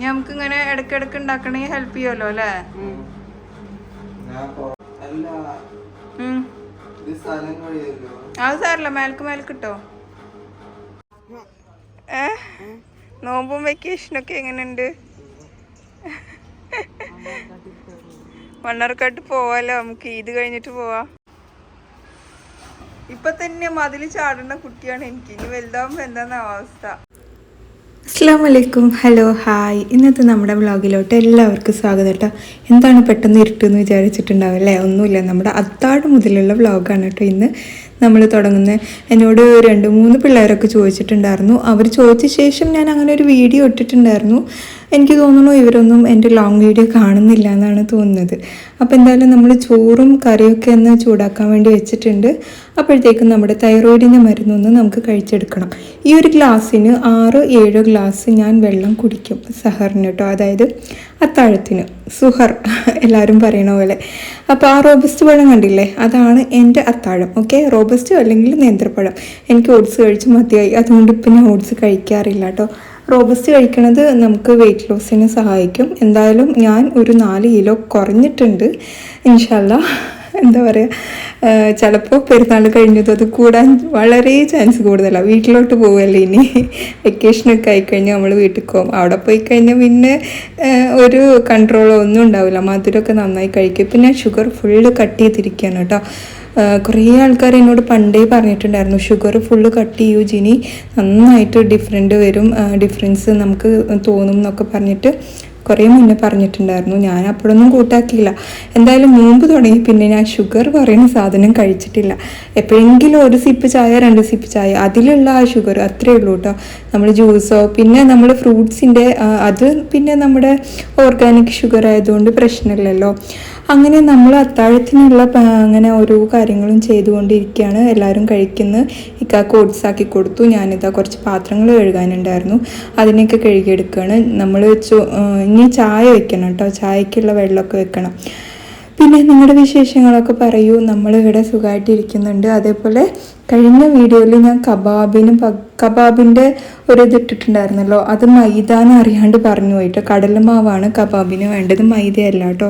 ഇനി നമുക്ക് ഇങ്ങനെ ഇടയ്ക്കിടയ്ക്ക് ഉണ്ടാക്കണമെങ്കിൽ ഹെൽപ്പ് ചെയ്യുമല്ലോ അല്ലേ? അത് സാരല്ല മേൽക്ക് മേൽക്ക് കിട്ടോ ഏ? നോമ്പും വെക്കേഷനൊക്കെ എങ്ങനെയുണ്ട്? മണ്ണാർക്കാട്ട് പോവാലോ? നമുക്ക് ഈദ് കഴിഞ്ഞിട്ട് പോവാ. ഇപ്പൊ തന്നെ മതിൽ ചാടുന്ന കുട്ടിയാണ് എനിക്ക്. ഇനി വലുതാവുമ്പോ എന്താന്ന അവസ്ഥ. അസ്സാം വലൈക്കും ഹലോ ഹായ്. ഇന്നത്തെ നമ്മുടെ വ്ളോഗിലോട്ട് എല്ലാവർക്കും സ്വാഗതം കേട്ടോ. എന്താണ് പെട്ടെന്ന് ഇരുട്ടെന്ന് വിചാരിച്ചിട്ടുണ്ടാവും അല്ലേ? ഒന്നുമില്ല. നമ്മുടെ അത്താഴ് മുതലുള്ള വ്ളോഗാണ് കേട്ടോ ഇന്ന്. നമ്മൾ തുടങ്ങുന്നത് എന്നോട് രണ്ട് മൂന്ന് പിള്ളേരൊക്കെ ചോദിച്ചിട്ടുണ്ടായിരുന്നു. അവർ ചോദിച്ച ശേഷം ഞാൻ അങ്ങനെ ഒരു വീഡിയോ ഇട്ടിട്ടുണ്ടായിരുന്നു. എനിക്ക് തോന്നുന്നു ഇവരൊന്നും എന്റെ ലോങ് വീഡിയോ കാണുന്നില്ല എന്നാണ് തോന്നുന്നത്. അപ്പോൾ എന്തായാലും നമ്മൾ ചോറും കറിയൊക്കെ ഒന്ന് ചൂടാക്കാൻ വേണ്ടി വെച്ചിട്ടുണ്ട്. അപ്പോഴത്തേക്കും നമ്മുടെ തൈറോയിഡിന്റെ മരുന്നൊന്ന് നമുക്ക് കഴിച്ചെടുക്കണം. ഈ ഒരു ഗ്ലാസ്സിന് ആറോ ഏഴോ ഗ്ലാസ് ഞാൻ വെള്ളം കുടിക്കും സഹറിന് കേട്ടോ. അതായത് അത്താഴത്തിന്. സുഹർ എല്ലാവരും പറയണ പോലെ. അപ്പോൾ ആ റോബസ്റ്റ് പഴം കണ്ടില്ലേ? അതാണ് എന്റെ അത്താഴം ഓക്കെ? റോബസ്റ്റ് അല്ലെങ്കിൽ നേന്ത്രപ്പഴം? എനിക്ക് ഓട്സ് കഴിച്ച് മതിയായി. അതുകൊണ്ട് ഇപ്പം ഞാൻ ഓട്സ് കഴിക്കാറില്ല കേട്ടോ. റോബസ്റ്റ് കഴിക്കണത് നമുക്ക് വെയിറ്റ് ലോസിന് സഹായിക്കും. എന്തായാലും ഞാൻ ഒരു നാല് കിലോ കുറഞ്ഞിട്ടുണ്ട്. ഇൻഷല്ല എന്താ പറയുക ചിലപ്പോൾ പെരുന്നാൾ കഴിഞ്ഞത് അത് കൂടാൻ വളരെ ചാൻസ് കൂടുതലാണ് വീട്ടിലോട്ട് പോവുമല്ലേ ഇനി? വെക്കേഷനൊക്കെ ആയിക്കഴിഞ്ഞാൽ നമ്മൾ വീട്ടിൽ പോകും അവിടെ പോയി കഴിഞ്ഞാൽ പിന്നെ ഒരു കൺട്രോളോ ഒന്നും ഉണ്ടാവില്ല. മധുരമൊക്കെ നന്നായി കഴിക്കും. പിന്നെ ഷുഗർ ഫുള്ള് കട്ട് ചെയ്തിരിക്കുകയാണ് കേട്ടോ. കുറേ ആൾക്കാർ എന്നോട് പണ്ടേ പറഞ്ഞിട്ടുണ്ടായിരുന്നു ഷുഗർ ഫുള്ള് കട്ട് ചെയ്യൂ ജിനി നന്നായിട്ട് ഡിഫറെന്റ് വരും ഡിഫറൻസ് നമുക്ക് തോന്നും എന്നൊക്കെ പറഞ്ഞിട്ട് കുറേ മുന്നേ പറഞ്ഞിട്ടുണ്ടായിരുന്നു. ഞാൻ അപ്പോഴൊന്നും കൂട്ടാക്കിയില്ല. എന്തായാലും മുമ്പ് തുടങ്ങി പിന്നെ ഞാൻ ഷുഗർ പറയുന്ന സാധനം കഴിച്ചിട്ടില്ല. എപ്പോഴെങ്കിലും ഒരു സിപ്പ് ചായ രണ്ട് സിപ്പ് ചായ അതിലുള്ള ആ ഷുഗർ അത്രയേ ഉള്ളൂ കേട്ടോ നമ്മൾ ജ്യൂസോ പിന്നെ നമ്മൾ ഫ്രൂട്ട്സിന്റെ അത് പിന്നെ നമ്മുടെ ഓർഗാനിക് ഷുഗർ ആയതുകൊണ്ട് പ്രശ്നമില്ലല്ലോ. അങ്ങനെ നമ്മൾ അത്താഴത്തിനുള്ള അങ്ങനെ ഓരോ കാര്യങ്ങളും ചെയ്തുകൊണ്ടിരിക്കുകയാണ്. എല്ലാവരും കഴിക്കുന്ന ഇക്കാക്ക് ഓട്സാക്കി കൊടുത്തു. ഞാനിതാ കുറച്ച് പാത്രങ്ങൾ കഴുകാനുണ്ടായിരുന്നു. അതിനെയൊക്കെ കഴുകിയെടുക്കുകയാണ്. നമ്മൾ ഇനി ചായ വെക്കണം കേട്ടോ. ചായക്കുള്ള വെള്ളമൊക്കെ വെക്കണം. പിന്നെ നിങ്ങളുടെ വിശേഷങ്ങളൊക്കെ പറയൂ. നമ്മളിവിടെ സുഖമായിട്ടിരിക്കുന്നുണ്ട് അതേപോലെ കഴിഞ്ഞ വീഡിയോയിൽ ഞാൻ കബാബിന് കബാബിന്റെ ഒരു ഇത് ഇട്ടിട്ടുണ്ടായിരുന്നല്ലോ. അത് മൈദാന്ന് അറിയാണ്ട് പറഞ്ഞു പോയിട്ട്. കടലമാവാണ് കബാബിന് വേണ്ടത്. മൈദയല്ല കേട്ടോ.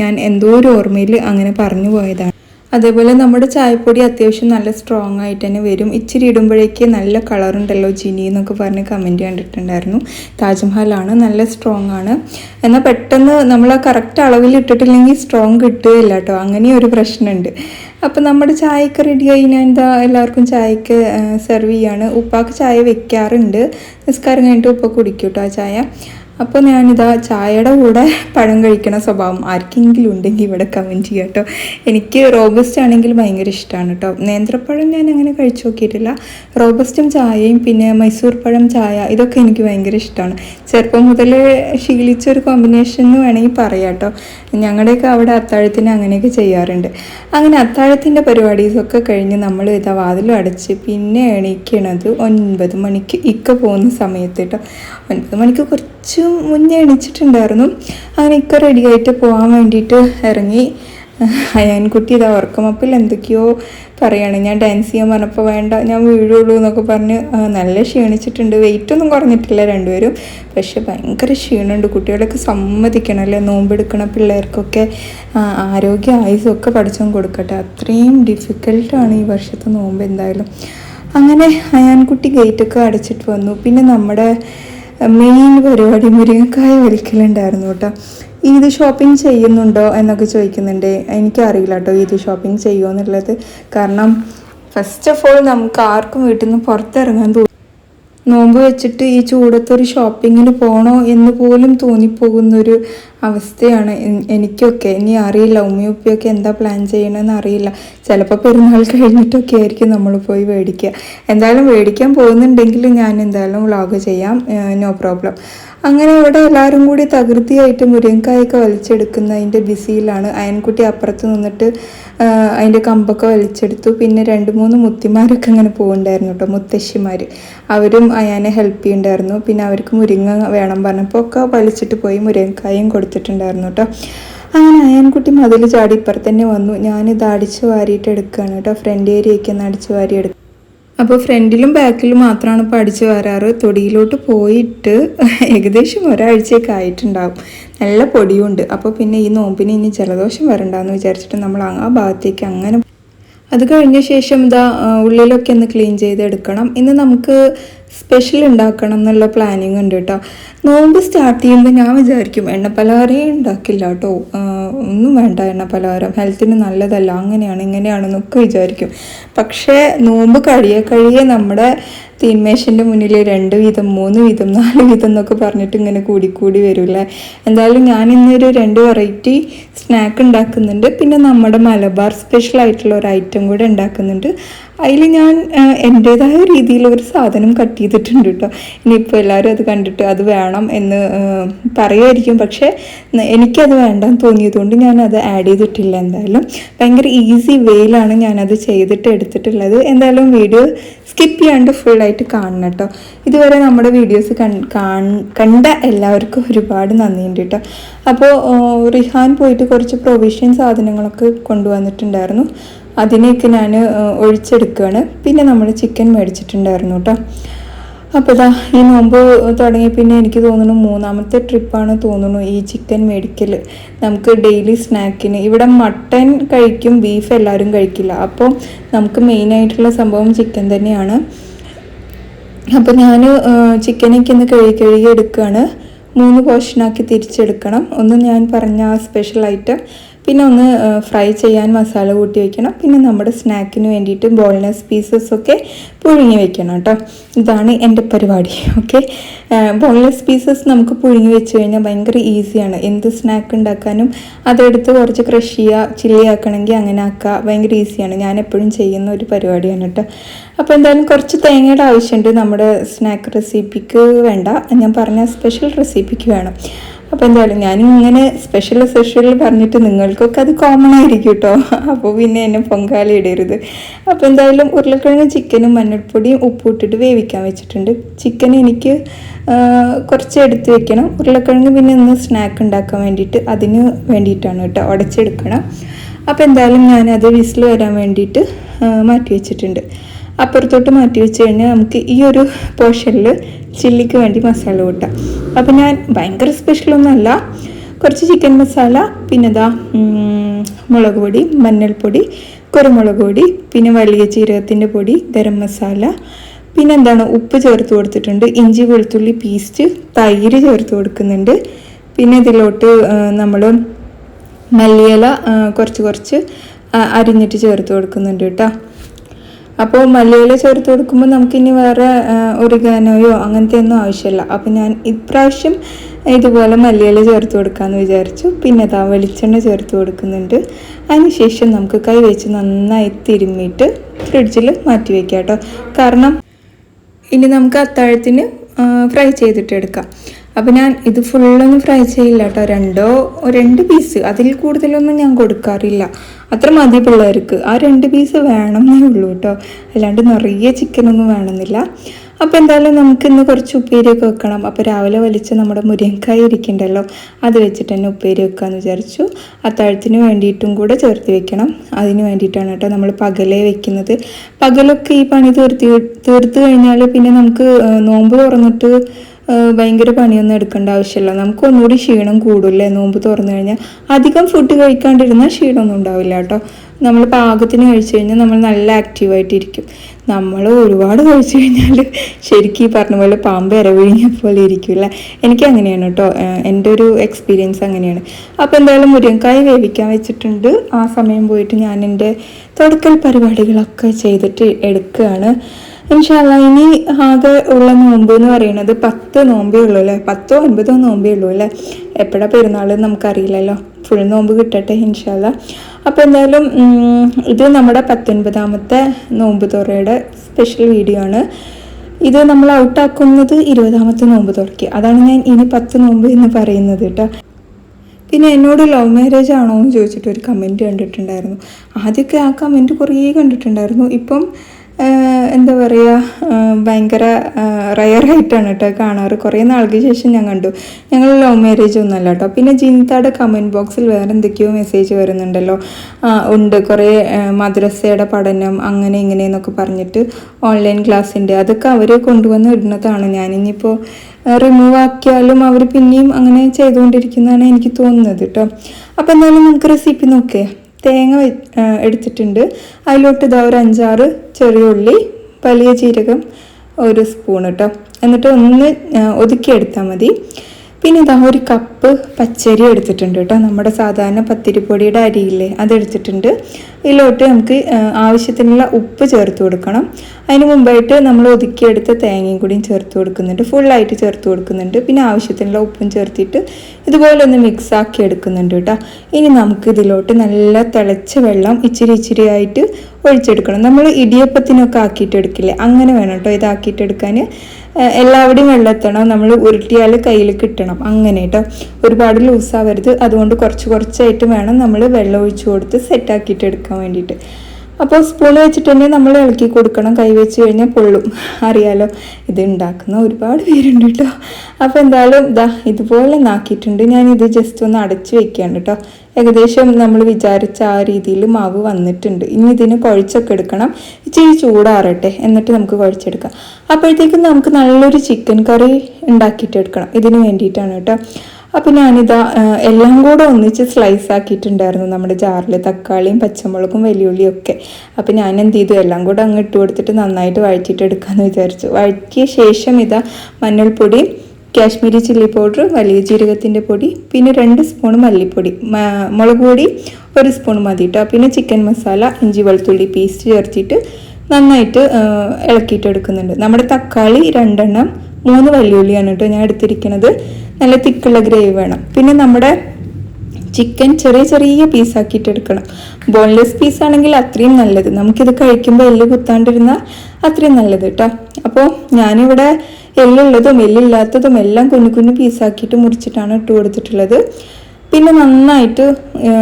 ഞാൻ എന്തോ ഒരു ഓർമ്മയിൽ അങ്ങനെ പറഞ്ഞു പോയതാണ്. അതേപോലെ നമ്മുടെ ചായപ്പൊടി അത്യാവശ്യം നല്ല സ്ട്രോങ് ആയിട്ട് തന്നെ വരും. ഇച്ചിരി ഇടുമ്പോഴേക്ക് നല്ല കളറുണ്ടല്ലോ ജിനി എന്നൊക്കെ പറഞ്ഞ് കമന്റ് കണ്ടിട്ടുണ്ടായിരുന്നു. താജ്മഹലാണ് നല്ല സ്ട്രോങ് ആണ്. എന്നാൽ പെട്ടെന്ന് നമ്മൾ ആ കറക്റ്റ് അളവിൽ ഇട്ടിട്ടില്ലെങ്കിൽ സ്ട്രോങ് കിട്ടുകയില്ല കേട്ടോ. അങ്ങനെ ഒരു പ്രശ്നമുണ്ട്. അപ്പം നമ്മുടെ ചായക്ക് റെഡിയായി ഞാൻ എന്താ? എല്ലാവർക്കും ചായക്ക് സെർവ് ചെയ്യാണ്. ഉപ്പാക്ക് ചായ വെക്കാറുണ്ട്. നിസ്കാരം കഴിഞ്ഞിട്ട് ഉപ്പ കുടിക്കും കേട്ടോ ആ ചായ. അപ്പോൾ ഞാനിതാ ചായയുടെ കൂടെ പഴം കഴിക്കണ സ്വഭാവം ആർക്കെങ്കിലും ഉണ്ടെങ്കിൽ ഇവിടെ കമന്റ് ചെയ്യാം കേട്ടോ. എനിക്ക് റോബസ്റ്റ് ആണെങ്കിൽ ഭയങ്കര ഇഷ്ടമാണ് കേട്ടോ. നേന്ത്രപ്പഴം ഞാൻ അങ്ങനെ കഴിച്ചു നോക്കിയിട്ടില്ല. റോബസ്റ്റും ചായയും പിന്നെ മൈസൂർ പഴം ചായ ഇതൊക്കെ എനിക്ക് ഭയങ്കര ഇഷ്ടമാണ് ചെറുപ്പം മുതൽ ശീലിച്ചൊരു കോമ്പിനേഷൻ എന്ന് വേണമെങ്കിൽ പറയാം കേട്ടോ. ഞങ്ങളുടെയൊക്കെ അവിടെ അത്താഴത്തിന് അങ്ങനെയൊക്കെ ചെയ്യാറുണ്ട്. അങ്ങനെ അത്താഴത്തിന്റെ പരിപാടീസൊക്കെ കഴിഞ്ഞ് നമ്മൾ ഇതാ വാതിലും അടച്ച് പിന്നെ എണീക്കണത് ഒൻപത് മണിക്ക് ഇക്ക പോകുന്ന സമയത്ത് കേട്ടോ. ഒൻപത് മണിക്ക് കുറച്ച് മുന്നേ എണീച്ചിട്ടുണ്ടായിരുന്നു. അങ്ങനെ ഇക്ക റെഡി ആയിട്ട് പോകാൻ വേണ്ടിയിട്ട് ഇറങ്ങി. അയാൻകുട്ടി ഇതാ ഉറക്കമപ്പിൽ എന്തൊക്കെയോ പറയാണ്. ഞാൻ ഡാൻസ് ചെയ്യാൻ പറഞ്ഞപ്പോൾ വേണ്ട ഞാൻ വീഴുള്ളൂ എന്നൊക്കെ പറഞ്ഞ് നല്ല ക്ഷീണിച്ചിട്ടുണ്ട്. വെയിറ്റ് ഒന്നും കുറഞ്ഞിട്ടില്ല രണ്ടുപേരും. പക്ഷെ ഭയങ്കര ക്ഷീണമുണ്ട് കുട്ടികളൊക്കെ സമ്മതിക്കണം അല്ലേ നോമ്പെടുക്കണ പിള്ളേർക്കൊക്കെ ആരോഗ്യ ആയുസൊക്കെ പഠിച്ചും കൊടുക്കട്ടെ. അത്രയും ഡിഫിക്കൽട്ടാണ് ഈ വർഷത്തെ നോമ്പ് എന്തായാലും. അങ്ങനെ അയാൻകുട്ടി ഗേറ്റൊക്കെ അടച്ചിട്ട് വന്നു. പിന്നെ നമ്മുടെ മെയിൻ പരിപാടി മുരിങ്ങക്കായ വലിക്കലുണ്ടായിരുന്നു കേട്ടോ. ഈദ് ഷോപ്പിംഗ് ചെയ്യുന്നുണ്ടോ എന്നൊക്കെ ചോദിക്കുന്നുണ്ട്. എനിക്കറിയില്ല കേട്ടോ ഈദ് ഷോപ്പിംഗ് ചെയ്യുമോ എന്നുള്ളത്. കാരണം ഫസ്റ്റ് ഓഫ് ഓൾ നമുക്ക് ആർക്കും വീട്ടിൽ നിന്ന് പുറത്തിറങ്ങാൻ തോന്നും നോമ്പ് വെച്ചിട്ട് ഈ ചൂടത്ത് ഒരു ഷോപ്പിങ്ങിന് പോകണോ എന്ന് പോലും തോന്നിപ്പോകുന്നൊരു അവസ്ഥയാണ് എനിക്കൊക്കെ. ഇനി അറിയില്ല ഉമ്മയുപ്പിയൊക്കെ എന്താ പ്ലാൻ ചെയ്യണമെന്ന് അറിയില്ല. ചിലപ്പോൾ പെരുന്നാൾ കഴിഞ്ഞിട്ടൊക്കെ ആയിരിക്കും നമ്മൾ പോയി മേടിക്കുക എന്തായാലും മേടിക്കാൻ പോകുന്നുണ്ടെങ്കിൽ ഞാൻ എന്തായാലും വ്ളോഗ് ചെയ്യാം. നോ പ്രോബ്ലം അങ്ങനെ ഇവിടെ എല്ലാവരും കൂടി തകൃതിയായിട്ട് മുരിങ്ങക്കായൊക്കെ വലിച്ചെടുക്കുന്നതിന്റെ ബിസിയിലാണ്. അയൻകുട്ടി അപ്പുറത്ത് നിന്നിട്ട് അതിന്റെ കമ്പൊക്കെ വലിച്ചെടുത്തു. പിന്നെ രണ്ട് മൂന്ന് മുത്തിമാരൊക്കെ അങ്ങനെ പോകുന്നുണ്ടായിരുന്നു കേട്ടോ മുത്തശ്ശിമാർ അവരും അയാനെ ഹെൽപ്പ് ചെയ്യുന്നുണ്ടായിരുന്നു പിന്നെ അവർക്ക് മുരിങ്ങ വേണം പറഞ്ഞപ്പോൾ ഒക്കെ വലിച്ചിട്ട് പോയി മുരിങ്ങക്കായും കൊടുത്തിട്ടുണ്ടായിരുന്നു കേട്ടോ. അങ്ങനെ അയാൻകുട്ടി മതിൽ ചാടി ഇപ്പുറത്തന്നെ വന്നു. ഞാനിത് അടിച്ചു വാരിയിട്ട് എടുക്കുകയാണ് കേട്ടോ. ഫ്രണ്ട് ഏരിയയ്ക്ക് ഒന്ന് അടിച്ചു വാരി എടുക്കും അപ്പോൾ ഫ്രണ്ടിലും ബാക്കിലും മാത്രമാണ് ഇപ്പോൾ അടിച്ച് വരാറ്. തൊടിയിലോട്ട് പോയിട്ട് ഏകദേശം ഒരാഴ്ചയൊക്കെ ആയിട്ടുണ്ടാവും. നല്ല പൊടിയുണ്ട്. അപ്പോൾ പിന്നെ ഈ നോമ്പിന് ഇനി ജലദോഷം വരണ്ടെന്ന് വിചാരിച്ചിട്ട് നമ്മൾ ആ ഭാഗത്തേക്ക് അങ്ങനെ അത് കഴിഞ്ഞ ശേഷം ഇതാ ഉള്ളിലൊക്കെ ഒന്ന് ക്ലീൻ ചെയ്തെടുക്കണം. ഇന്ന് നമുക്ക് സ്പെഷ്യൽ ഉണ്ടാക്കണം എന്നുള്ള പ്ലാനിങ് ഉണ്ട് കേട്ടോ. നോമ്പ് സ്റ്റാർട്ട് ചെയ്യുമ്പോൾ ഞാൻ വിചാരിക്കും എണ്ണപ്പലഹാരേ ഉണ്ടാക്കില്ല കേട്ടോ. ഒന്നും വേണ്ട എണ്ണ പലഹാരം. ഹെൽത്തിന് നല്ലതല്ല. അങ്ങനെയാണ് ഇങ്ങനെയാണെന്നൊക്കെ വിചാരിക്കും. പക്ഷേ നോമ്പ് കഴിയെ കഴിയെ നമ്മുടെ തീന്മേശന്റെ മുന്നിൽ രണ്ട് വീതം മൂന്ന് വീതം നാല് വീതം എന്നൊക്കെ പറഞ്ഞിട്ട് ഇങ്ങനെ കൂടിക്കൂടി വരില്ലേ? എന്തായാലും ഞാൻ ഇന്നൊരു രണ്ട് വെറൈറ്റി സ്നാക്ക് ഉണ്ടാക്കുന്നുണ്ട്. പിന്നെ നമ്മുടെ മലബാർ സ്പെഷ്യൽ ആയിട്ടുള്ള ഒരു ഐറ്റം കൂടെ ഉണ്ടാക്കുന്നുണ്ട്. അതിൽ ഞാൻ എന്റേതായ രീതിയിൽ ഒരു സാധനം കട്ട് ചെയ്തിട്ടുണ്ട് കേട്ടോ. ഇനിയിപ്പോൾ എല്ലാവരും അത് കണ്ടിട്ട് അത് വേണം എന്ന് പറയുമായിരിക്കും. പക്ഷേ എനിക്കത് വേണ്ടെന്ന് തോന്നിയതുകൊണ്ട് ഞാൻ അത് ആഡ് ചെയ്തിട്ടില്ല എന്തായാലും. ഭയങ്കര ഈസി വേയിലാണ് ഞാനത് ചെയ്തിട്ട് എടുത്തിട്ടുള്ളത്. എന്തായാലും വീഡിയോ സ്കിപ്പ് ചെയ്യാണ്ട് ഫുള്ളായിട്ട് കാണണം കേട്ടോ. ഇതുവരെ നമ്മുടെ വീഡിയോസ് കണ്ട എല്ലാവർക്കും ഒരുപാട് നന്ദിയുണ്ട് കേട്ടോ. അപ്പോൾ റിഹാൻ പോയിട്ട് കുറച്ച് പ്രൊവിഷൻ സാധനങ്ങളൊക്കെ കൊണ്ടുവന്നിട്ടുണ്ടായിരുന്നു. അതിനെയൊക്കെ ഞാൻ ഒഴിച്ചെടുക്കുകയാണ് പിന്നെ നമ്മൾ ചിക്കൻ മേടിച്ചിട്ടുണ്ടായിരുന്നു കേട്ടോ. അപ്പോൾ ഇതാ ഈ നോമ്പ് തുടങ്ങി പിന്നെ എനിക്ക് തോന്നുന്നു മൂന്നാമത്തെ ട്രിപ്പാണ് തോന്നുന്നു ഈ ചിക്കൻ മേടിക്കൽ നമുക്ക് ഡെയിലി സ്നാക്കിന് ഇവിടെ മട്ടൻ കഴിക്കും ബീഫ് എല്ലാവരും കഴിക്കില്ല. അപ്പോൾ നമുക്ക് മെയിനായിട്ടുള്ള സംഭവം ചിക്കൻ തന്നെയാണ്. അപ്പോൾ ഞാൻ ചിക്കനൊക്കെ ഒന്ന് കഴുകി കഴുകി എടുക്കുകയാണ് മൂന്ന് പോർഷനാക്കി തിരിച്ചെടുക്കണം. ഒന്ന് ഞാൻ പറഞ്ഞ ആ സ്പെഷ്യൽ ഐറ്റം പിന്നെ ഒന്ന് ഫ്രൈ ചെയ്യാൻ മസാല കൂട്ടി വെക്കണം. പിന്നെ നമ്മുടെ സ്നാക്കിന് വേണ്ടിയിട്ട് ബോൾനെസ് പീസസ് ഒക്കെ പുഴുങ്ങി വെക്കണം കേട്ടോ. ഇതാണ് എന്റെ പരിപാടി ഓക്കെ? ബോൺലെസ് പീസസ് നമുക്ക് പുഴുങ്ങി വെച്ച് കഴിഞ്ഞാൽ ഭയങ്കര ഈസിയാണ്. എന്ത് സ്നാക്ക് ഉണ്ടാക്കാനും അതെടുത്ത് കുറച്ച് ക്രഷ് ചെയ്യുക ചില്ലി ആക്കണമെങ്കിൽ അങ്ങനെ ആക്കുക ഭയങ്കര ഈസിയാണ്. ഞാൻ എപ്പോഴും ചെയ്യുന്ന ഒരു പരിപാടിയാണ് കേട്ടോ. അപ്പോൾ എന്തായാലും കുറച്ച് തേങ്ങയുടെ ആവശ്യമുണ്ട്. നമ്മുടെ സ്നാക്ക് റെസിപ്പിക്ക് വേണ്ട. ഞാൻ പറഞ്ഞ സ്പെഷ്യൽ റെസിപ്പിക്ക് വേണം. അപ്പോൾ എന്തായാലും ഞാൻ ഇങ്ങനെ സ്പെഷ്യൽ സ്പെഷ്യൽ പറഞ്ഞിട്ട് നിങ്ങൾക്കൊക്കെ അത് കോമൺ ആയിരിക്കും കേട്ടോ അപ്പോൾ പിന്നെ എന്നെ പൊങ്കാല ഇടരുത്. അപ്പോൾ എന്തായാലും ഉരുളക്കിഴങ്ങ് ചിക്കനും മഞ്ഞൾപ്പൊടിയും ഉപ്പും ഇട്ടിട്ട് വേവിക്കാൻ വെച്ചിട്ടുണ്ട്. ചിക്കൻ എനിക്ക് കുറച്ച് എടുത്ത് വെക്കണം. ഉരുളക്കിഴങ്ങ് പിന്നെ ഒന്ന് സ്നാക്ക് ഉണ്ടാക്കാൻ വേണ്ടിയിട്ട് അതിന് വേണ്ടിയിട്ടാണ് കേട്ടോ ഉടച്ചെടുക്കണം അപ്പോൾ എന്തായാലും ഞാനത് വിസിൽ വരാൻ വേണ്ടിയിട്ട് മാറ്റി വെച്ചിട്ടുണ്ട്. അപ്പുറത്തോട്ട് മാറ്റി വെച്ച് കഴിഞ്ഞാൽ നമുക്ക് ഈ ഒരു പോർഷനിൽ ചില്ലിക്ക് വേണ്ടി മസാല കൂട്ടാം. അപ്പം ഞാൻ ഭയങ്കര സ്പെഷ്യലൊന്നുമല്ല കുറച്ച് ചിക്കൻ മസാല പിന്നെ ഇതാ മുളക് പൊടി മഞ്ഞൾപ്പൊടി കുരുമുളക് പൊടി പിന്നെ വലിയ ജീരകത്തിന്റെ പൊടി ഗരം മസാല പിന്നെ എന്താണ് ഉപ്പ് ചേർത്ത് കൊടുത്തിട്ടുണ്ട് ഇഞ്ചി വെളുത്തുള്ളി പീസ്റ്റ് തൈര് ചേർത്ത് കൊടുക്കുന്നുണ്ട്. പിന്നെ ഇതിലോട്ട് നമ്മൾ മല്ലിയില കുറച്ച് കുറച്ച് അരിഞ്ഞിട്ട് ചേർത്ത് കൊടുക്കുന്നുണ്ട് കേട്ടോ. അപ്പോൾ മല്ലിയില ചേർത്ത് കൊടുക്കുമ്പോൾ നമുക്കിനി വേറെ ഒറിഗാനോയോ അങ്ങനത്തെ ഒന്നും ആവശ്യമില്ല. അപ്പോൾ ഞാൻ ഇപ്രാവശ്യം ഇതുപോലെ മല്ലിയില ചേർത്ത് കൊടുക്കാമെന്ന് വിചാരിച്ചു. പിന്നെ അതാ വെളിച്ചെണ്ണ ചേർത്ത് കൊടുക്കുന്നുണ്ട്. അതിനുശേഷം നമുക്ക് കൈ വെച്ച് നന്നായി തിരുമ്മിയിട്ട് ഫ്രിഡ്ജിൽ മാറ്റി വയ്ക്കാം കേട്ടോ. കാരണം ഇനി നമുക്ക് അത്താഴത്തിന് ഫ്രൈ ചെയ്തിട്ട് എടുക്കാം. അപ്പോൾ ഞാൻ ഇത് ഫുള്ളൊന്നും ഫ്രൈ ചെയ്യില്ല കേട്ടോ രണ്ടോ രണ്ട് പീസ് അതിൽ കൂടുതലൊന്നും ഞാൻ കൊടുക്കാറില്ല. അത്ര മതി പിള്ളേർക്ക്. ആ രണ്ട് പീസ് വേണമെന്നേ ഉള്ളൂ കേട്ടോ. അല്ലാണ്ട് നിറയെ ചിക്കനൊന്നും വേണമെന്നില്ല. അപ്പോൾ എന്തായാലും നമുക്ക് ഇന്ന് കുറച്ച് ഉപ്പേരിയൊക്കെ വെക്കണം. അപ്പോൾ രാവിലെ വലിച്ച നമ്മുടെ മുരിങ്ങക്കായ ഇരിക്കണ്ടല്ലോ. അത് വെച്ചിട്ട് തന്നെ ഉപ്പേരി വെക്കാമെന്ന് വിചാരിച്ചു. അത്താഴത്തിന് വേണ്ടിയിട്ടും കൂടെ ചേർത്ത് വെക്കണം. അതിന് വേണ്ടിയിട്ടാണ് കേട്ടോ നമ്മൾ പകലേ വെക്കുന്നത്. പകലൊക്കെ ഈ പണി തീർത്തി തീർത്ത് കഴിഞ്ഞാൽ പിന്നെ നമുക്ക് നോമ്പ് തുറന്നിട്ട് ഭയങ്കര പണിയൊന്നും എടുക്കേണ്ട ആവശ്യമില്ല. നമുക്ക് ഒന്നുകൂടി ക്ഷീണം കൂടില്ലേ? നോമ്പ് തുറന്നു കഴിഞ്ഞാൽ അധികം ഫുഡ് കഴിക്കാണ്ടിരുന്നാൽ ക്ഷീണമൊന്നും ഉണ്ടാവില്ല കേട്ടോ. നമ്മൾ പാകത്തിന് കഴിച്ചു കഴിഞ്ഞാൽ നമ്മൾ നല്ല ആക്റ്റീവായിട്ടിരിക്കും നമ്മൾ ഒരുപാട് കഴിച്ചു കഴിഞ്ഞാൽ ശരിക്കും ഈ പറഞ്ഞ പോലെ പാമ്പ് ഇരവിഴിഞ്ഞ പോലെ ഇരിക്കില്ല എനിക്ക് അങ്ങനെയാണ് കേട്ടോ. എന്റെ ഒരു എക്സ്പീരിയൻസ് അങ്ങനെയാണ്. അപ്പോൾ എന്തായാലും മുരിങ്ങക്കായ വേവിക്കാൻ വെച്ചിട്ടുണ്ട്. ആ സമയം പോയിട്ട് ഞാൻ എന്റെ തുടക്കൽ പരിപാടികളൊക്കെ ചെയ്തിട്ട് എടുക്കുകയാണ്. ഇൻഷാല്ല ഇനി ആകെ ഉള്ള നോമ്പ് എന്ന് പറയുന്നത് പത്ത് നോമ്പേ ഉള്ളൂ അല്ലേ? പത്തോ ഒൻപതോ നോമ്പേ ഉള്ളൂ അല്ലേ? എപ്പോഴാണ് പെരുന്നാൾ നമുക്കറിയില്ലല്ലോ. ഫുൾ നോമ്പ് കിട്ടട്ടെ ഇൻഷാല്ല അപ്പോൾ എന്തായാലും ഇത് നമ്മുടെ പത്തൊൻപതാമത്തെ നോമ്പ് തുറയുടെ സ്പെഷ്യൽ വീഡിയോ ആണ്. ഇത് നമ്മൾ ഔട്ടാക്കുന്നത് ഇരുപതാമത്തെ നോമ്പ് തുറക്കി അതാണ് ഞാൻ ഇനി പത്ത് നോമ്പ് എന്ന് പറയുന്നത് കേട്ടോ. പിന്നെ എന്നോട് ലവ് മാരേജ് ആണോ എന്ന് ചോദിച്ചിട്ട് ഒരു കമന്റ് കണ്ടിട്ടുണ്ടായിരുന്നു. ആദ്യമൊക്കെ ആ കമന്റ് കുറേ കണ്ടിട്ടുണ്ടായിരുന്നു. ഇപ്പം എന്താ പറയുക ഭയങ്കര റയറായിട്ടാണ് കേട്ടോ കാണാറ്. കുറേ നാൾക്ക് ശേഷം ഞാൻ കണ്ടു. ഞങ്ങൾ ലവ് മാരേജ് ഒന്നുമല്ല കേട്ടോ പിന്നെ ജിൻതയുടെ കമന്റ് ബോക്സിൽ വേറെ എന്തൊക്കെയോ മെസ്സേജ് വരുന്നുണ്ടല്ലോ. ഉണ്ട്. കുറേ മദ്രസയുടെ പഠനം അങ്ങനെ ഇങ്ങനെ എന്നൊക്കെ പറഞ്ഞിട്ട് ഓൺലൈൻ ക്ലാസ്സിന്റെ അതൊക്കെ അവർ കൊണ്ടുവന്ന് ഇടുന്നതാണ്. ഞാനിപ്പോൾ റിമൂവ് ആക്കിയാലും അവർ പിന്നെയും അങ്ങനെ ചെയ്തുകൊണ്ടിരിക്കുന്നതാണ് എനിക്ക് തോന്നുന്നത് കേട്ടോ അപ്പോൾ എന്തായാലും നമുക്ക് റെസിപ്പി നോക്കേ. തേങ്ങ എടുത്തിട്ടുണ്ട്. അതിലോട്ട് ഇതാ ഒരു അഞ്ചാറ് ചെറിയ ഉള്ളി വലിയ ജീരകം ഒരു സ്പൂൺ കേട്ടോ എന്നിട്ട് ഒന്ന് ഒതുക്കിയെടുത്താൽ മതി. പിന്നെ ഇതാ ഒരു കപ്പ് പച്ചരി എടുത്തിട്ടുണ്ട് കേട്ടോ. നമ്മുടെ സാധാരണ പത്തിരിപ്പൊടിയുടെ അരിയില്ലേ അതെടുത്തിട്ടുണ്ട് ഇതിലോട്ട് നമുക്ക് ആവശ്യത്തിനുള്ള ഉപ്പ് ചേർത്ത് കൊടുക്കണം. അതിന് മുമ്പായിട്ട് നമ്മൾ ഒതുക്കിയെടുത്ത തേങ്ങയും കൂടിയും ചേർത്ത് കൊടുക്കുന്നുണ്ട്. ഫുള്ളായിട്ട് ചേർത്ത് കൊടുക്കുന്നുണ്ട്. പിന്നെ ആവശ്യത്തിനുള്ള ഉപ്പും ചേർത്തിട്ട് ഇതുപോലെ ഒന്ന് മിക്സ് ആക്കി എടുക്കുന്നുണ്ട് കേട്ടോ. ഇനി നമുക്ക് ഇതിലോട്ട് നല്ല തിളച്ച വെള്ളം ഇച്ചിരി ഇച്ചിരി ആയിട്ട് ഒഴിച്ചെടുക്കണം. നമ്മൾ ഇടിയപ്പത്തിനൊക്കെ ആക്കിയിട്ട് എടുക്കില്ലേ അങ്ങനെ വേണം കേട്ടോ ഇതാക്കിയിട്ട് എടുക്കാൻ. ഏഹ് എല്ലാവിടെയും വെള്ളമെത്തണം നമ്മൾ ഉരുട്ടിയാൽ കയ്യിൽ കിട്ടണം. അങ്ങനെ കേട്ടോ ഒരുപാട് ലൂസാവരുത്. അതുകൊണ്ട് കുറച്ച് കുറച്ചായിട്ട് വേണം നമ്മൾ വെള്ളം ഒഴിച്ചു കൊടുത്ത് സെറ്റാക്കിയിട്ട് എടുക്കാൻ വേണ്ടിയിട്ട്. അപ്പോൾ സ്പൂൺ വെച്ചിട്ട് തന്നെ നമ്മൾ ഇളക്കി കൊടുക്കണം. കൈ വെച്ച് കഴിഞ്ഞാൽ പൊള്ളും. അറിയാലോ ഇത് ഉണ്ടാക്കുന്ന ഒരുപാട് പേരുണ്ട് കേട്ടോ അപ്പോൾ എന്തായാലും ഇതാ ഇതുപോലെ നാക്കിയിട്ടുണ്ട് ഞാൻ ഇത് ജസ്റ്റ് ഒന്ന് അടച്ച് വെക്കുകയാണ് കേട്ടോ ഏകദേശം നമ്മൾ വിചാരിച്ച ആ രീതിയിൽ മാവ് വന്നിട്ടുണ്ട്. ഇനി ഇതിന് കുഴച്ചൊക്കെ എടുക്കണം. ഇച്ചിരി ചൂടാറട്ടെ. എന്നിട്ട് നമുക്ക് കുഴച്ചെടുക്കാം. അപ്പോഴത്തേക്കും നമുക്ക് നല്ലൊരു ചിക്കൻ കറി ഉണ്ടാക്കിയിട്ടെടുക്കണം. ഇതിന് വേണ്ടിയിട്ടാണ് കേട്ടോ അപ്പോൾ ഞാനിതാ എല്ലാം കൂടെ ഒന്നിച്ച് സ്ലൈസ് ആക്കിയിട്ടുണ്ടായിരുന്നു നമ്മുടെ ജാറിൽ തക്കാളിയും പച്ചമുളകും വലിയുള്ളിയും ഒക്കെ അപ്പോൾ ഞാൻ എന്ത് ചെയ്തു എല്ലാം കൂടെ അങ്ങ് ഇട്ട് കൊടുത്തിട്ട് നന്നായിട്ട് വഴറ്റിയിട്ട് എടുക്കാമെന്ന് വിചാരിച്ചു. വഴറ്റിയ ശേഷം ഇതാ മഞ്ഞൾപ്പൊടി കാശ്മീരി ചില്ലി പൗഡർ വലിയ ജീരകത്തിന്റെ പൊടി പിന്നെ രണ്ട് സ്പൂൺ മല്ലിപ്പൊടി. മുളക് പൊടി ഒരു സ്പൂൺ മതി കേട്ടോ പിന്നെ ചിക്കൻ മസാല ഇഞ്ചി വെളുത്തുള്ളി പേസ്റ്റ് ചേർത്തിട്ട് നന്നായിട്ട് ഇളക്കിയിട്ട് എടുക്കുന്നുണ്ട് നമ്മുടെ തക്കാളി രണ്ടെണ്ണം മൂന്ന് വലിയുള്ളിയാണ് കേട്ടോ ഞാൻ എടുത്തിരിക്കുന്നത് നല്ല തിക്കുള്ള ഗ്രേവി വേണം. പിന്നെ നമ്മുടെ ചിക്കൻ ചെറിയ ചെറിയ പീസാക്കിയിട്ട് എടുക്കണം. ബോൺലെസ് പീസ് ആണെങ്കിൽ അത്രയും നല്ലത്. നമുക്കിത് കഴിക്കുമ്പോൾ എല്ല് കുത്താണ്ടിരുന്നാൽ അത്രയും നല്ലത് കേട്ടോ അപ്പോൾ ഞാനിവിടെ എല്ലുള്ളതും എല്ലില്ലാത്തതും എല്ലാം കുഞ്ഞു കുഞ്ഞു പീസാക്കിയിട്ട് മുറിച്ചിട്ടാണ് ഇട്ട് കൊടുത്തിട്ടുള്ളത്. പിന്നെ നന്നായിട്ട്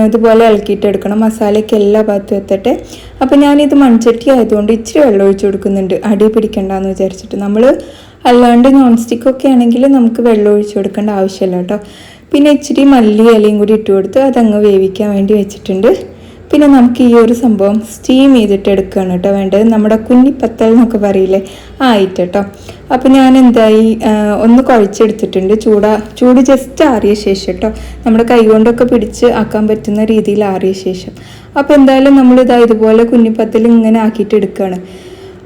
ഇതുപോലെ ഇളക്കിയിട്ട് എടുക്കണം. മസാലയ്ക്ക് എല്ലാ ഭാഗത്തും എത്തട്ടെ. അപ്പോൾ ഞാനിത് മൺചട്ടി ആയതുകൊണ്ട് ഇച്ചിരി വെള്ളം ഒഴിച്ചു കൊടുക്കുന്നുണ്ട്. അടി പിടിക്കണ്ടെന്ന് വിചാരിച്ചിട്ട്. നമ്മൾ അല്ലാണ്ട് നോൺ സ്റ്റിക്ക് ഒക്കെ ആണെങ്കിൽ നമുക്ക് വെള്ളം ഒഴിച്ചു കൊടുക്കേണ്ട ആവശ്യമില്ല കേട്ടോ. പിന്നെ ഇച്ചിരി മല്ലി ഇലയും കൂടി ഇട്ട് കൊടുത്ത് അതങ്ങ് വേവിക്കാൻ വേണ്ടി വെച്ചിട്ടുണ്ട്. പിന്നെ നമുക്ക് ഈ ഒരു സംഭവം സ്റ്റീം ചെയ്തിട്ട് എടുക്കുകയാണ് കേട്ടോ വേണ്ടത്. നമ്മുടെ കുഞ്ഞിപ്പത്തൽ എന്നൊക്കെ പറയില്ലേ? ആയിട്ട് കേട്ടോ. അപ്പോൾ ഞാൻ എന്തായി ഒന്ന് കുഴച്ചെടുത്തിട്ടുണ്ട്. ചൂടാ ചൂട് ജസ്റ്റ് ആറിയ ശേഷം കേട്ടോ. നമ്മുടെ കൈ കൊണ്ടൊക്കെ പിടിച്ച് ആക്കാൻ പറ്റുന്ന രീതിയിൽ ആറിയ ശേഷം. അപ്പോൾ എന്തായാലും നമ്മളിതാ ഇതുപോലെ കുഞ്ഞിപ്പത്തൽ ഇങ്ങനെ ആക്കിയിട്ട് എടുക്കുകയാണ്.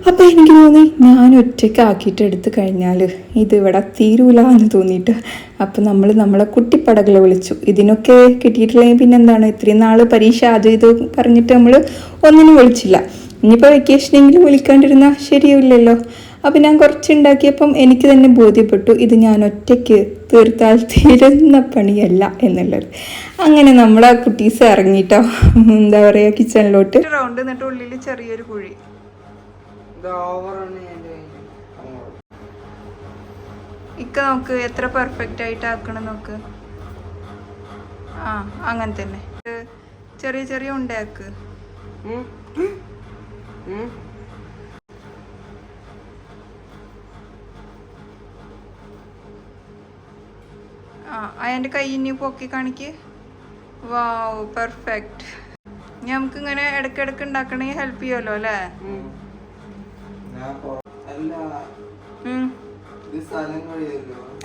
അപ്പോൾ എനിക്ക് തോന്നി ഞാൻ ഒറ്റയ്ക്ക് ആക്കിയിട്ട് എടുത്തു കഴിഞ്ഞാൽ ഇത് ഇവിടെ തീരൂല എന്ന് തോന്നിയിട്ട്. അപ്പം നമ്മൾ നമ്മളെ കുട്ടിപ്പടകളെ വിളിച്ചു. ഇതിനൊക്കെ കിട്ടിയിട്ടില്ലെങ്കിൽ പിന്നെ എന്താണ്? ഇത്രയും നാൾ പരീക്ഷ അത് ഇത് പറഞ്ഞിട്ട് നമ്മൾ ഒന്നിനും വിളിച്ചില്ല. ഇനിയിപ്പോൾ വെക്കേഷനെങ്കിലും വിളിക്കാണ്ടിരുന്നാൽ ശരിയില്ലല്ലോ അപ്പം ഞാൻ കുറച്ച് ഉണ്ടാക്കിയപ്പം എനിക്ക് തന്നെ ബോധ്യപ്പെട്ടു. ഇത് ഞാൻ ഒറ്റയ്ക്ക് തീർത്താൽ തീരുന്ന പണിയല്ല എന്നുള്ളത്. അങ്ങനെ നമ്മളെ കുട്ടീസ് ഇറങ്ങിയിട്ടോ എന്താ പറയുക കിച്ചണിലോട്ട് റൗണ്ട് എന്നിട്ട് ഉള്ളിൽ ചെറിയൊരു കുഴി. ഇക്ക നോക്ക് എത്ര പെർഫെക്റ്റ് ആയിട്ട് ആക്കണം നോക്ക്. ആ അങ്ങനെ തന്നെ. ചെറിയ ചെറിയ ഉണ്ടാക്ക് ആ അതിന്റെ കൈ ഇനി പൊക്കി കാണിക്ക്. വാവ് പെർഫെക്റ്റ് നമുക്ക് ഇങ്ങനെ ഇടക്കിടക്ക് ഉണ്ടാക്കണമെങ്കിൽ ഹെൽപ്പ് ചെയ്യുമല്ലോ അല്ലേ ഞാൻ പൊ- അല്ല ഉം. ഇത് സ്ഥലം കഴിയല്ലോ